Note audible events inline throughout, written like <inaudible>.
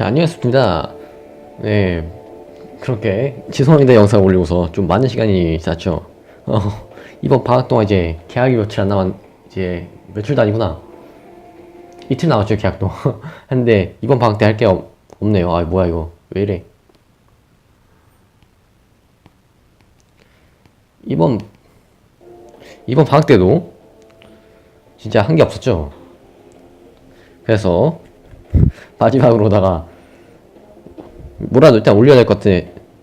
자, 안녕하십니까. 네. 그렇게 죄송합니다 영상 올리고서 좀 많은 시간이 지났죠. 어, 이번 방학 동안 이제 계약이 며칠 안 남았, 이제 며칠도 아니구나. 이틀 남았죠, 계약도. 했는데 <laughs> 이번 방학 때 할 게 없네요. 아, 뭐야 이거. 왜 이래. 이번, 이번 방학 때도 진짜 한 게 없었죠. 그래서 마지막으로다가 뭐라도 일단 올려야 될 것 같아.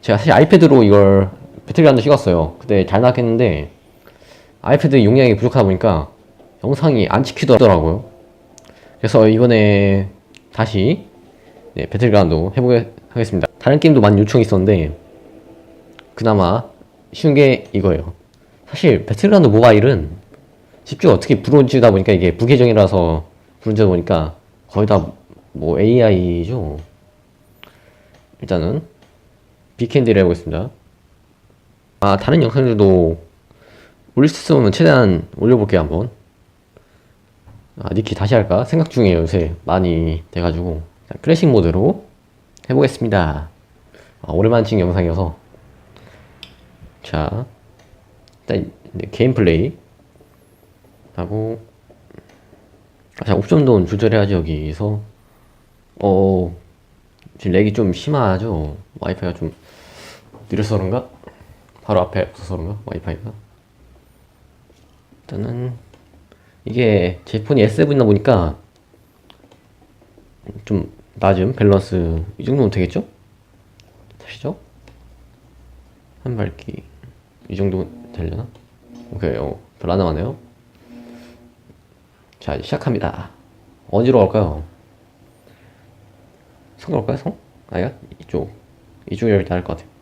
제가 사실 아이패드로 이걸 배틀그라운드 찍었어요. 근데 잘 나왔겠는데 아이패드 용량이 부족하다 보니까 영상이 안 찍히더라고요. 그래서 이번에 다시 네, 배틀그라운드 해보겠습니다. 다른 게임도 많이 요청이 있었는데 그나마 쉬운 게 이거예요. 사실 배틀그라운드 모바일은 집중 어떻게 부러지다 보니까 이게 부계정이라서 부러지다 보니까 거의 다 뭐 AI죠. 일단은 빅캔디를 해보겠습니다. 아 다른 영상들도 올릴 수 있으면 최대한 올려볼게요 한번. 아 니키 다시 할까 생각 중이에요 요새 많이 돼가지고 자, 클래식 모드로 해보겠습니다. 아, 오랜만에 찍은 영상이어서 자 일단 게임 플레이 하고 아, 자 옵션도 조절해야지 여기서 어 지금 렉이 좀 심하죠? 와이파이가 좀 느려서 그런가? 바로 앞에 없어서 그런가? 와이파이가? 일단은 이게 제 폰이 S7이다 보니까 좀 낮은 밸런스. 이 정도면 되겠죠? 다시죠? 한 밝기. 이 정도 되려나? 오케이. 어, 별로 안 남았네요. 자 시작합니다. 어디로 갈까요? 성 갈까요 성? 아니야 이쪽. 이쪽이 일단 할것 같아요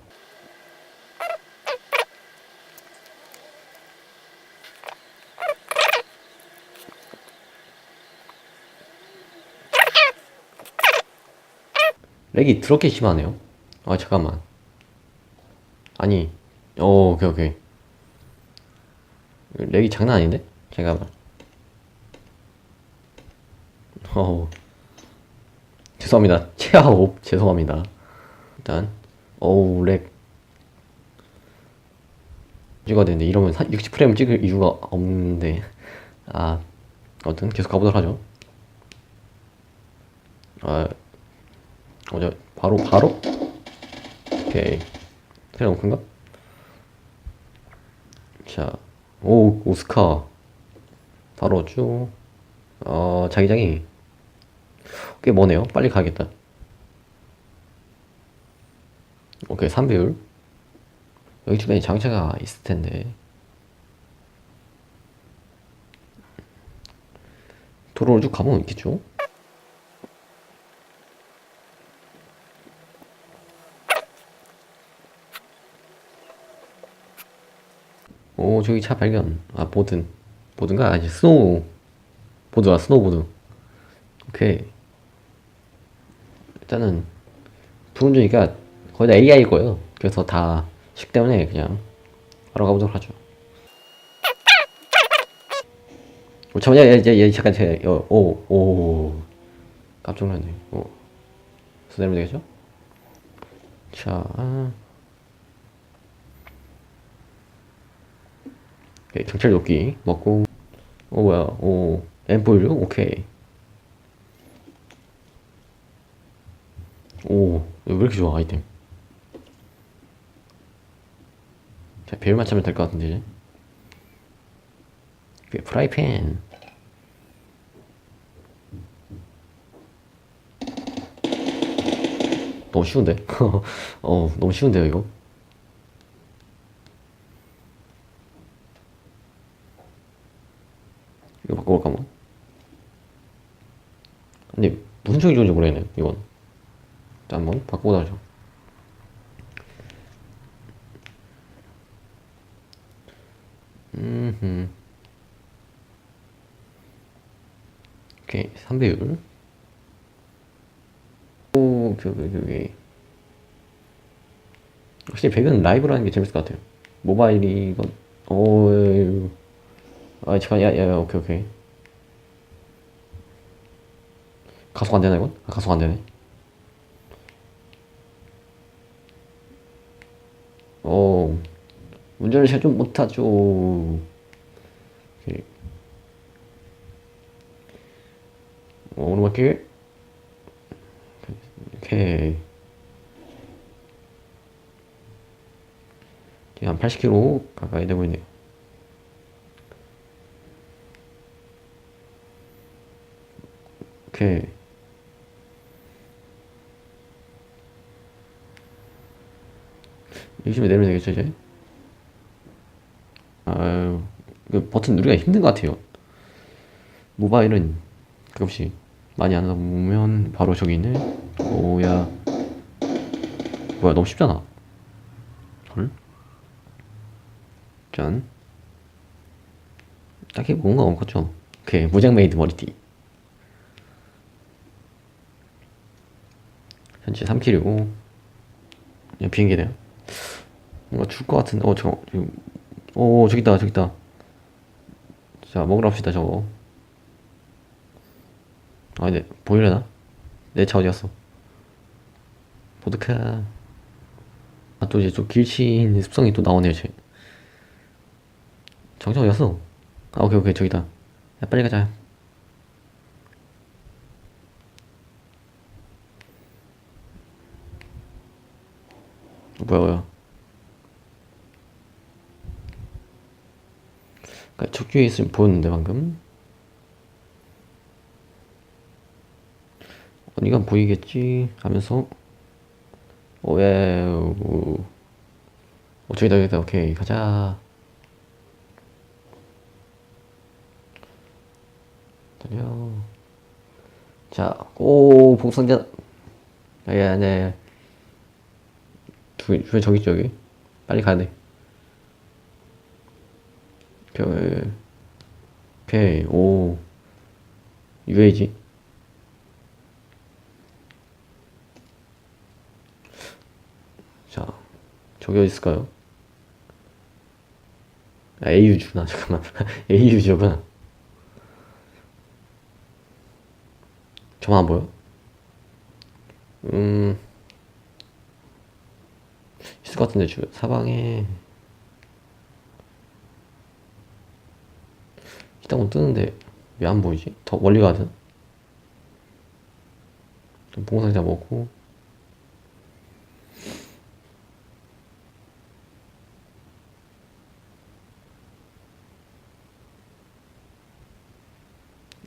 렉이 더럽게 심하네요. 아 잠깐만. 아니. 오 오케이 오케이. 렉이 장난 아닌데? 잠깐만. 어우 죄송합니다. <laughs> 체아홉 죄송합니다. 일단 어우 렉. 찍어야 되는데 이러면 60프레임 찍을 이유가 없는데. 아 아무튼 계속 가보도록 하죠. 아 어저 바로 바로? 오케이. 테레 너무 큰가? 자, 오, 오스카. 바로 쭉, 어, 자기장이 꽤 머네요. 빨리 가야겠다. 오케이, 3배율. 여기 주변에 장차가 있을 텐데. 도로를 쭉 가보면 있겠죠? 오 저기 차 발견 아 보든 보든가 아니 스노우 보드아 스노우보드 오케이 일단은 불운전이니까 거의 다 AI일 거예요. 그래서 다 쉽기 때문에 그냥 바로 가보도록 하죠. 오, 잠깐만 얘, 얘, 얘 잠깐 오오 깜짝 놀랐네. 오 수내면 되겠죠? 자. 오케이, 경찰 도끼 먹고. 오 뭐야. 오 앰플 오케이 오 왜 이렇게 좋아 아이템? 자 배율만 차면 될 것 같은데. 이제 오케이, 프라이팬. 너무 쉬운데? <laughs> 어 너무 쉬운데요 이거? 이거 바꿔볼까 뭐? 근데 무슨 쪽이 좋은지 모르겠네 이건 일단 한번 바꿔보자 음흠 오케이 3배율 오 오케이 오케이 오케이 확실히 배그는 라이브라는 게 재밌을 것 같아요 모바일이 이건 오 아, 잠깐, 야, 야, 야, 오케이, 오케이. 가속 안 되나, 이건? 아, 가속 안 되네. 운전을 제가 좀 못하죠. 오케이. 어, 오르막길. 오케이. 한 80km 가까이 되고 있네요. 오케이. 열심히 내리면 되겠죠, 이제? 아유, 그 버튼 누르기가 힘든 것 같아요. 모바일은 가끔씩 많이 안 하다 보면 바로 저기 있네. 오야. 뭐야, 너무 쉽잖아. 헐? 짠. 딱히 뭔가 없겠죠. 오케이, 무장 메이드 머리띠. 현재 3킬이고, 그냥 비행기네요. 뭔가 줄 것 같은데, 어, 저, 지금, 오, 저기 있다, 저기 있다. 자, 먹으러 갑시다, 저거. 아, 근데, 보이려나? 내 차 어디 갔어? 보드카. 아, 또 이제 또 길치인 습성이 또 나오네요, 쟤. 정정 어디 갔어? 아, 오케이, 오케이, 저기다. 야, 빨리 가자. 어, 뭐야, 뭐야. 척추에 있으면 보였는데 방금. 언니가 보이겠지 하면서. 오예 오, 오 저기다 저기다. 오케이 가자. 달려. 자오 복선자. 아야 네. 두, 두 저기 여기. 빨리 가야 돼. 오케이, 오케이, 오, UAG. 자, 저기 어디 있을까요? 아, AU주나, <laughs> 잠깐만. AU주구나. 저만 안 보여? 음, 있을 것 같은데, 주변. 사방에. 식당은 뜨는데 왜 안 보이지? 더 멀리 가든 봉상자 먹고.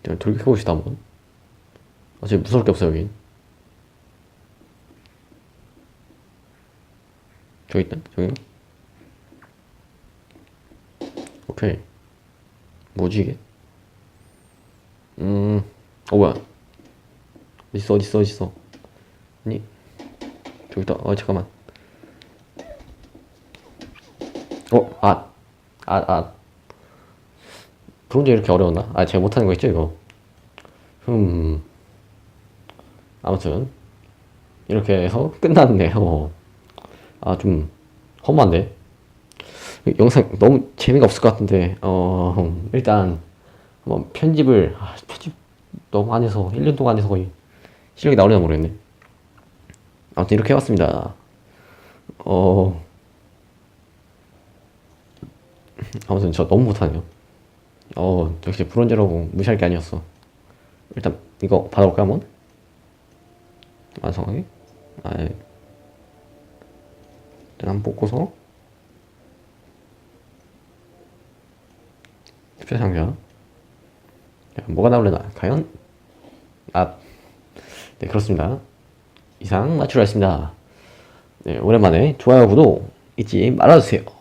돌격해봅시다 한번. 어차피 무서울 게 없어 여긴. 저기 있다 저기 오케이 뭐지 이게? 음, 어 뭐야? 어딨어 어딨어 어딨어? 아니 저기 있다. 어 잠깐만. 어, 아, 아, 아. 브론즈 이렇게 어려웠나? 아, 제가 못하는 거 있죠 이거. 음. 아무튼 이렇게 해서 끝났네요. 아, 좀 험한데. 영상 너무 재미가 없을 것 같은데 어 일단 한번 편집을 아, 편집 너무 안 해서 1년 동안 해서 거의 실력이 나오려나 모르겠네. 아무튼 이렇게 해봤습니다. 어 아무튼 저 너무 못하네요. 어 역시 브론즈라고 무시할 게 아니었어. 일단 이거 받아볼까 한번? 완성하게? 아 예. 일단 한번 뽑고서 투표 상자. 자, 뭐가 나올려나? 과연? 아, 네, 그렇습니다. 이상 마추라였습니다. 네, 오랜만에 좋아요, 구독 잊지 말아주세요.